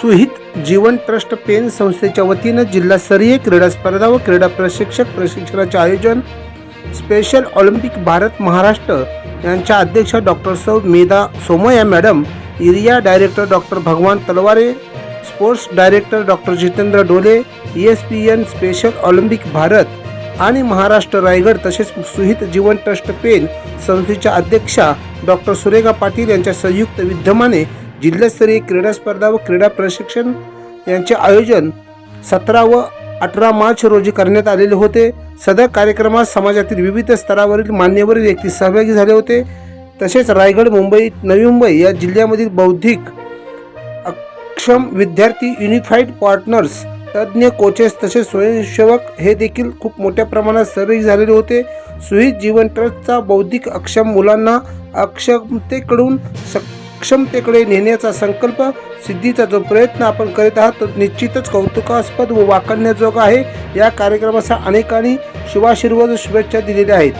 सुहित जीवन trust pen संस्थेच्या वतीनं जिल्हास्तरीय क्रीडा स्पर्धा व क्रीडा प्रशिक्षक प्रशिक्षणाचे आयोजन स्पेशल ऑलिम्पिक भारत महाराष्ट्र यांच्या अध्यक्ष डॉक्टर सौ Medha Somaiya madam area director doctor Bhagwan Talware sports director doctor Jitendra Dole E S P N special Olympic Bharat आणि महाराष्ट्र रायगड तसेच सुहित जीवन ट्रस्ट पेन संस्थेच्या अध्यक्षा डॉक्टर सुरेखा पाटील यांच्या संयुक्त विद्यमाने जिल्हास्तरीय क्रीडा स्पर्धा व क्रीडा प्रशिक्षण यांचे आयोजन सतरा व अठरा मार्च रोजी करण्यात आलेले होते. सदर कार्यक्रमात समाजातील विविध स्तरावरील मान्यवर व्यक्ती सहभागी झाले होते. तसेच रायगड मुंबई नवी मुंबई या जिल्ह्यामधील बौद्धिक अक्षम विद्यार्थी युनिफाईड पार्टनर्स तज्ज्ञ कोचेस तसेच स्वयंसेवक हे देखील खूप मोठ्या प्रमाणात सहभागी झालेले होते. सुहित जीवन ट्रस्टचा बौद्धिक अक्षम मुलांना अक्षमतेकडून अक्षमतेकडे नेण्याचा संकल्प सिद्धीचा जो प्रयत्न आपण करीत आहात तो निश्चितच कौतुकास्पद व वाकण्याजोगा आहे. या कार्यक्रमाचा अनेकांनी शुभाशीर्वाद शुभेच्छा दिलेल्या आहेत.